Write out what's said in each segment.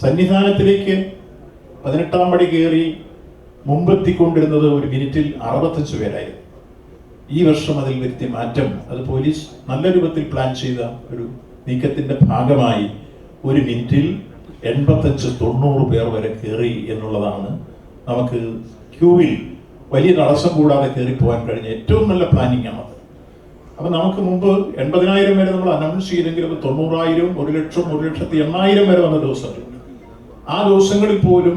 സന്നിധാനത്തിലേക്ക് പതിനെട്ടാം പടി കയറി മുമ്പെത്തിക്കൊണ്ടിരുന്നത് ഒരു മിനിറ്റിൽ അറുപത്തഞ്ച് പേരായിരുന്നു. ഈ വർഷം അതിൽ വരുത്തിയ മാറ്റം അത് പോലീസ് നല്ല രൂപത്തിൽ പ്ലാൻ ചെയ്ത ഒരു നീക്കത്തിന്റെ ഭാഗമായി ഒരു മിനിറ്റിൽ എൺപത്തഞ്ച് തൊണ്ണൂറ് പേർ വരെ കയറി എന്നുള്ളതാണ് നമുക്ക് ക്യൂവിൽ വലിയ തടസ്സം കൂടാതെ കയറി പോകാൻ കഴിഞ്ഞ ഏറ്റവും നല്ല പ്ലാനിങ് ആണ് അപ്പൊ നമുക്ക് മുമ്പ് എൺപതിനായിരം വരെ നമ്മൾ അനൗൺസ് ചെയ്തെങ്കിലും തൊണ്ണൂറായിരം ഒരു ലക്ഷം ഒരു ലക്ഷത്തി എണ്ണായിരം വരെ വന്ന ദിവസങ്ങളുണ്ട് ആ ദിവസങ്ങളിൽ പോലും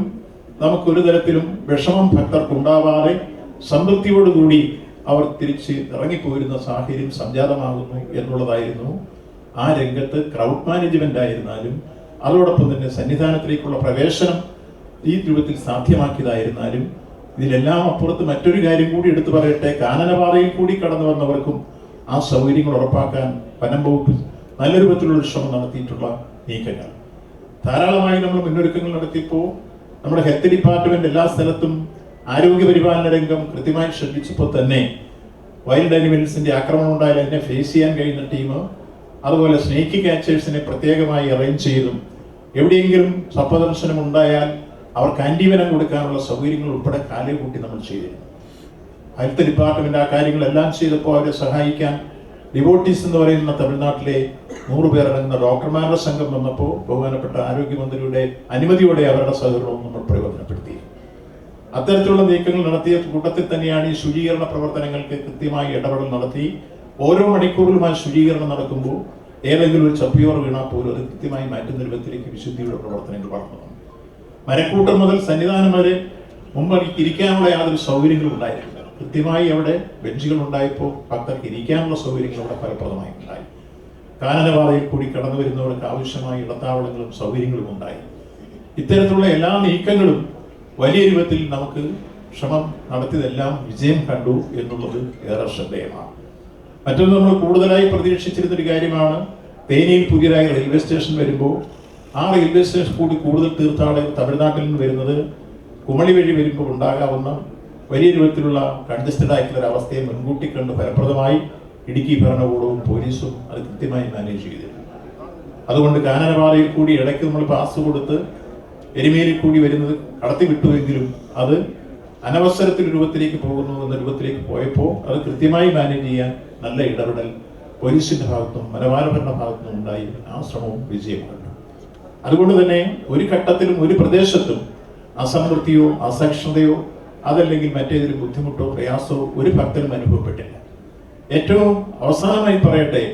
നമുക്ക് ഒരു തരത്തിലും വിഷമം ഭക്തർക്ക് ഉണ്ടാവാതെ സംതൃപ്തിയോടുകൂടി അവർ തിരിച്ച് ഇറങ്ങിപ്പോരുന്ന സാഹചര്യം സംജാതമാകുന്നു എന്നുള്ളതായിരുന്നു. ആ രംഗത്ത് ക്രൗഡ് മാനേജ്മെന്റ് ആയിരുന്നാലും അതോടൊപ്പം തന്നെ സന്നിധാനത്തിലേക്കുള്ള പ്രവേശനം ഈ രൂപത്തിൽ സാധ്യമാക്കിയതായിരുന്നാലും ഇതിലെല്ലാം അപ്പുറത്ത് മറ്റൊരു കാര്യം കൂടി എടുത്തു പറയട്ടെ. കാനനപാതയിൽ കൂടി കടന്നു വന്നവർക്കും ആ സൗകര്യങ്ങൾ ഉറപ്പാക്കാൻ വനം വകുപ്പ് നല്ല രൂപത്തിലുള്ള ശ്രമം നടത്തിയിട്ടുള്ള നീക്കങ്ങൾ. ധാരാളമായി നമ്മൾ മുന്നൊരുക്കങ്ങൾ നടത്തിയപ്പോൾ നമ്മുടെ ഹെൽത്ത് ഡിപ്പാർട്ട്മെന്റ് എല്ലാ സ്ഥലത്തും ആരോഗ്യ പരിപാലന രംഗം കൃത്യമായി ശ്രദ്ധിച്ചപ്പോൾ തന്നെ വൈൽഡ് അനിമൽസിന്റെ ആക്രമണം ഉണ്ടായാൽ അതിനെ ഫേസ് ചെയ്യാൻ കഴിയുന്ന ടീം അതുപോലെ സ്നേക്ക് ക്യാച്ചേഴ്സിനെ പ്രത്യേകമായി അറേഞ്ച് ചെയ്തും എവിടെയെങ്കിലും സപ്പദർശനം ഉണ്ടായാൽ അവർക്ക് ആന്റിവനം കൊടുക്കാനുള്ള സൗകര്യങ്ങൾ ഉൾപ്പെടെ കാലേ കൂട്ടി നമ്മൾ ചെയ്തിരുന്നു. ഹെൽത്ത് ഡിപ്പാർട്ട്മെന്റ് ആ കാര്യങ്ങളെല്ലാം ചെയ്തപ്പോൾ അവരെ സഹായിക്കാൻ ഡിവോട്ടീസ് എന്ന് പറയുന്ന തമിഴ്നാട്ടിലെ നൂറ് പേരടങ്ങുന്ന ഡോക്ടർമാരുടെ സംഘം വന്നപ്പോൾ ബഹുമാനപ്പെട്ട ആരോഗ്യമന്ത്രിയുടെ അനുമതിയോടെ അവരുടെ സഹകരണവും നമ്മൾ പ്രയോജനപ്പെടുത്തി. അത്തരത്തിലുള്ള നീക്കങ്ങൾ നടത്തിയ കൂട്ടത്തിൽ തന്നെയാണ് ഈ ശുചീകരണ പ്രവർത്തനങ്ങൾക്ക് കൃത്യമായി ഇടപെടൽ നടത്തി. ഓരോ മണിക്കൂറിലും ആ ശുചീകരണം നടക്കുമ്പോൾ ഏതെങ്കിലും ഒരു ചപ്പിയോർ വീണാൽ പോലും അത് കൃത്യമായി മാറ്റുന്ന രൂപത്തിലേക്ക് വിശുദ്ധിയുടെ പ്രവർത്തനങ്ങൾ വളർന്നു. മരക്കൂട്ടം മുതൽ സന്നിധാനം വരെ മുമ്പ് ഇരിക്കാനുള്ള യാതൊരു സൗകര്യങ്ങളും ഉണ്ടായിരുന്നില്ല കൃത്യമായി അവിടെ ബെഞ്ചുകൾ ഉണ്ടായപ്പോൾ ഭക്തർക്ക് ഇരിക്കാനുള്ള സൗകര്യങ്ങൾ അവിടെ ഫലപ്രദമായി ഉണ്ടായി. കാനനപാതയിൽ കൂടി കടന്നു വരുന്നവർക്ക് ആവശ്യമായ ഇടത്താവളങ്ങളും സൗകര്യങ്ങളും ഉണ്ടായി. ഇത്തരത്തിലുള്ള എല്ലാ നീക്കങ്ങളും വലിയ രൂപത്തിൽ നമുക്ക് ശ്രമം നടത്തിയതെല്ലാം വിജയം കണ്ടു എന്നുള്ളത് ഏറെ ശ്രദ്ധേയമാണ്. മറ്റൊന്ന് നമ്മൾ കൂടുതലായി പ്രതീക്ഷിച്ചിരുന്നൊരു കാര്യമാണ് തേനിയിൽ പുതിയതായി റെയിൽവേ സ്റ്റേഷൻ വരുമ്പോൾ ആ റെയിൽവേ സ്റ്റേഷൻ കൂടി കൂടുതൽ തീർത്ഥാടകർ തമിഴ്നാട്ടിൽ നിന്ന് വരുന്നത് കുമളി വഴി വരുമ്പോൾ ഉണ്ടാകാവുന്ന വലിയ രൂപത്തിലുള്ള കൺജസ്റ്റഡ് ആയിട്ടുള്ള ഒരു അവസ്ഥയെ മുൻകൂട്ടി കണ്ട് ഫലപ്രദമായി ഇടുക്കി ഭരണകൂടവും പോലീസും കൃത്യമായി മാനേജ് ചെയ്തിരുന്നു അതുകൊണ്ട് കാനനപാലയിൽ കൂടി ഇടയ്ക്ക് നമ്മൾ പാസ് കൊടുത്ത് എരുമേലിൽ കൂടി വരുന്നത് കടത്തി വിട്ടുവെങ്കിലും അത് അനവസരത്തിൽ രൂപത്തിലേക്ക് പോകുന്നു എന്ന രൂപത്തിലേക്ക് പോയപ്പോൾ അത് കൃത്യമായി മാനേജ് ചെയ്യാൻ നല്ല ഇടപെടൽ പോലീസിന്റെ ഭാഗത്തും മലബാരഭരണ ഭാഗത്തും ഉണ്ടായി. ആ ശ്രമവും വിജയമാണ് അതുകൊണ്ട് തന്നെ ഒരു ഘട്ടത്തിലും ഒരു പ്രദേശത്തും അസമൃദ്ധിയോ അസഹിഷ്ണുതയോ അതല്ലെങ്കിൽ മറ്റേതൊരു ബുദ്ധിമുട്ടോ പ്രയാസോ ഒരു ഭക്തനും അനുഭവപ്പെട്ടില്ല. ഏറ്റവും അവസാനമായി പറയട്ടെ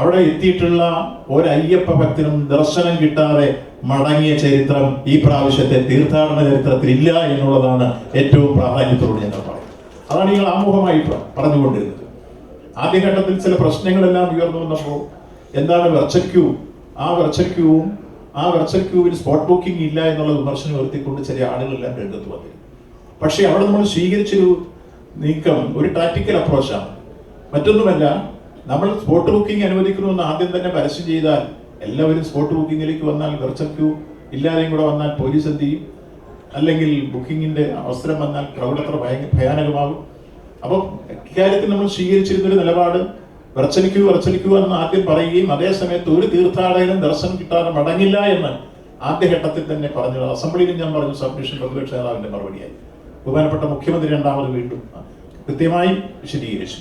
അവിടെ എത്തിയിട്ടുള്ള ഒരു അയ്യപ്പ ഭക്തനും ദർശനം കിട്ടാതെ മടങ്ങിയ ചരിത്രം ഈ പ്രാവശ്യത്തെ തീർത്ഥാടന ചരിത്രത്തിൽ ഇല്ല എന്നുള്ളതാണ് ഏറ്റവും പ്രാധാന്യത്തോട് ഞങ്ങൾ പറയുന്നത്. അതാണ് നിങ്ങൾ ആമുഖമായി പറഞ്ഞുകൊണ്ടിരുന്നത്. ആദ്യഘട്ടത്തിൽ ചില പ്രശ്നങ്ങളെല്ലാം ഉയർന്നു വന്നപ്പോൾ എന്താണ് വെർച്ചക്യൂ? ആ വെർച്വൽ ക്യൂവും ആ വെർച്വൽ ക്യൂവിൽ സ്പോട്ട് ബുക്കിംഗ് ഇല്ല എന്നുള്ള വിമർശനം ഉയർത്തിക്കൊണ്ട് ചില ആളുകളെല്ലാം രംഗത്ത് വന്നിരുന്നു. പക്ഷേ അവിടെ നമ്മൾ സ്വീകരിച്ചൊരു നീക്കം ഒരു ടാക്ടിക്കൽ അപ്രോച്ചാണ് മറ്റൊന്നുമല്ല നമ്മൾ സ്പോട്ട് ബുക്കിംഗ് അനുവദിക്കണമെന്ന് ആദ്യം തന്നെ പരസ്യം ചെയ്താൽ എല്ലാവരും സ്പോട്ട് ബുക്കിങ്ങിലേക്ക് വന്നാൽ വെർച്വൽ ക്യൂ ഇല്ലാതെയും കൂടെ വന്നാൽ പോലീസ് എന്ത് ചെയ്യും? അല്ലെങ്കിൽ ബുക്കിങ്ങിന്റെ അവസരം വന്നാൽ ക്രൗഡ് അത്ര ഭയാനകമാകും. അപ്പം ഇക്കാര്യത്തിൽ നമ്മൾ സ്വീകരിച്ചിരുന്ന ഒരു നിലപാട് വെർച്വൽ ക്യൂ എന്ന് ആദ്യം പറയുകയും അതേസമയത്ത് ഒരു തീർത്ഥാടകനും ദർശനം കിട്ടാതെ മടങ്ങില്ല എന്ന് ആദ്യഘട്ടത്തിൽ തന്നെ പറഞ്ഞു അസംബ്ലിയിലും ഞാൻ പറഞ്ഞു സബ്മിഷൻ പ്രതിപക്ഷ നേതാവിന്റെ മറുപടിയായി. ബഹുമാനപ്പെട്ട മുഖ്യമന്ത്രി രണ്ടാമത് വീണ്ടും കൃത്യമായി വിശദീകരിച്ചു.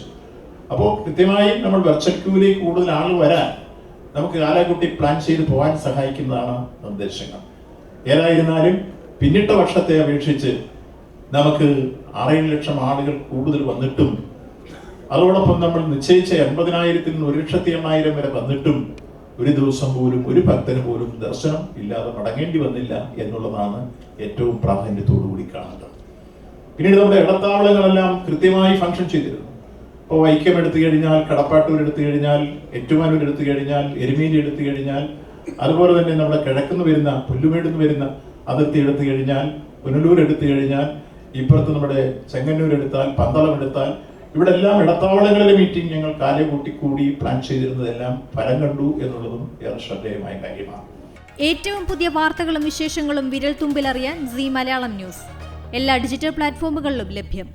അപ്പോൾ കൃത്യമായും നമ്മൾ വെർച്വൽ ക്യൂവിലേക്ക് കൂടുതൽ ആൾ വരാൻ നമുക്ക് കാലാകുട്ടി പ്ലാൻ ചെയ്ത് പോകാൻ സഹായിക്കുന്നതാണ് നിർദ്ദേശങ്ങൾ. ഏതായിരുന്നാലും പിന്നിട്ട വർഷത്തെ അപേക്ഷിച്ച് നമുക്ക് ആറേഴ് ലക്ഷം ആളുകൾ കൂടുതൽ വന്നിട്ടും അതോടൊപ്പം നമ്മൾ നിശ്ചയിച്ച എൺപതിനായിരത്തിൽ നിന്ന് ഒരു ലക്ഷത്തി എണ്ണായിരം വരെ വന്നിട്ടും ഒരു ദിവസം പോലും ഒരു ഭക്തന് പോലും ദർശനം ഇല്ലാതെ മടങ്ങേണ്ടി വന്നില്ല എന്നുള്ളതാണ് ഏറ്റവും പ്രാധാന്യത്തോടു കൂടി കാണുന്നത് പിന്നീട് നമ്മുടെ ഇടത്താവളങ്ങളെല്ലാം കൃത്യമായി ഫംഗ്ഷൻ ചെയ്തിരുന്നു. ഇപ്പോൾ വൈക്കം എടുത്തു കഴിഞ്ഞാൽ കടപ്പാട്ടൂർ എടുത്തു കഴിഞ്ഞാൽ ഏറ്റുമാനൂർ എടുത്തു കഴിഞ്ഞാൽ എരുമേലി എടുത്തു കഴിഞ്ഞാൽ അതുപോലെ തന്നെ നമ്മുടെ കിഴക്കുന്ന് വരുന്ന പുല്ലുമേടുന്ന് വരുന്ന അതിർത്തി എടുത്തു കഴിഞ്ഞാൽ പുനലൂർ എടുത്തു കഴിഞ്ഞാൽ ഇപ്പുറത്ത് നമ്മുടെ ചെങ്ങന്നൂർ എടുത്താൽ പന്തളം എടുത്താൽ ഇവിടെ എല്ലാം ഇടത്താവളങ്ങളിലെ മീറ്റിംഗ് ഞങ്ങൾ കാലേ കൂട്ടി കൂടി പ്ലാൻ ചെയ്തിരുന്നതെല്ലാം ഫലം കണ്ടു എന്നുള്ളതും ഏറെ ശ്രദ്ധേയമായ കാര്യമാണ്. ഏറ്റവും പുതിയ വാർത്തകളും വിശേഷങ്ങളും വിരൽ തുമ്പിലറിയാൻ സി മലയാളം ന്യൂസ്. എല്ലാ ഡിജിറ്റൽ പ്ലാറ്റ്ഫോമുകളിലും ലഭ്യം.